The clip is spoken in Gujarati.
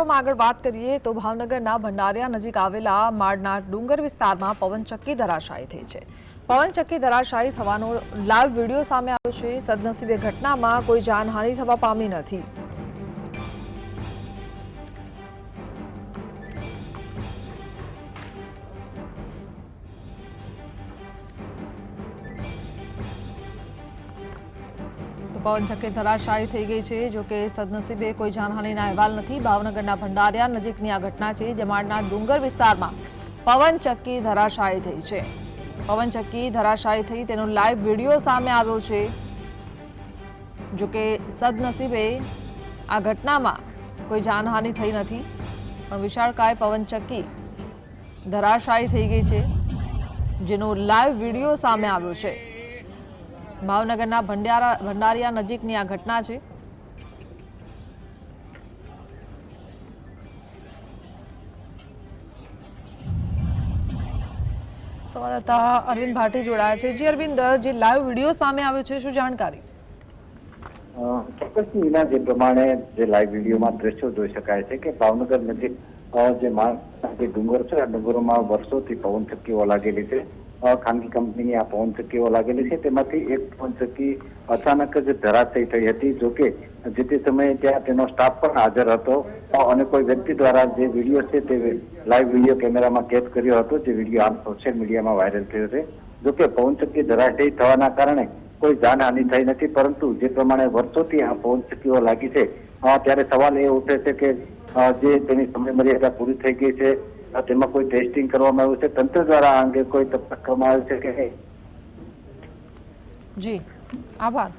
આગળ વાત કરીએ તો ભાવનગરના ભંડારિયા નજીક આવેલા માળના ડુંગર વિસ્તારમાં પવનચક્કી ધરાશાયી થઈ છે. પવનચક્કી ધરાશાયી થવાનો લાઈવ વીડિયો સામે આવ્યો છે. સદનસીબે ઘટનામાં કોઈ જાનહાનિ થવા પામી નથી. તો પવનચક્કી ધરાશાયી થઈ ગઈ છે. જો કે સદનસીબે કોઈ જાનહાનિના અહેવાલ નથી. ભાવનગરના ભંડારિયા નજીકની આ ઘટના છે જમાડના ડુંગર વિસ્તારમાં પવનચક્કી ધરાશાયી થઈ છે. પવનચક્કી ધરાશાયી થઈ તેનો લાઈવ વીડિયો સામે આવ્યો છે. જો કે સદનસીબે આ ઘટનામાં કોઈ જાનહાનિ થઈ નથી. પણ વિશાળકાય પવનચક્કી ધરાશાયી થઈ ગઈ છે. જેનો લાઈવ વીડિયો સામે આવ્યો છે. ભાવનગરના ભંડારા ભંડારિયા નજીકની આ ઘટના છે. સંવાદદાતા અરવિંદ ભાટી જોડાયા છે. જી અરવિંદ જે લાઈવ વીડિયો સામે આવ્યો છે શું જાણકારી? અ, ચોક્કસ નીના જે પ્રમાણે જે લાઈવ વિડીયોમાં દ્રશ્યો જોઈ શકાય છે કે ભાવનગર નજીક જે માળ જે ડુંગર છે આ ડુંગરોમાં વર્ષોથી પવનચક્કીઓ લાગેલી છે. ખાનગી કંપનીની આ પવનચક્કીઓ લાગેલી છે. તેમાંથી એક પવનચક્કી અચાનક જ ધરાશયી થઈ હતી. જોકે જે તે સમયે ત્યાં તેનો સ્ટાફ પણ હાજર હતો. અને કોઈ વ્યક્તિ દ્વારા જે વીડિયો છે તે લાઈવ વીડિયો કેમેરામાં કેદ કર્યો હતો. જે વીડિયો આમ સોશિયલ મીડિયામાં વાયરલ થયો છે. જોકે પવનચક્કી ધરાશયી થવાના કારણે કોઈ જાનહાનિ થઈ નથી. પરંતુ જે પ્રમાણે વર્ષોથી આ પવનચક્કીઓ લાગી છે ત્યારે સવાલ એ ઉઠે છે કે જે તેની સમય મર્યાદા પૂરી થઈ ગઈ છે તેમાં કોઈ ટેસ્ટિંગ કરવામાં આવ્યું છે? તંત્ર દ્વારા આ અંગે કોઈ તપાસ કરવામાં આવ્યું છે કે નહીં? જી, આભાર.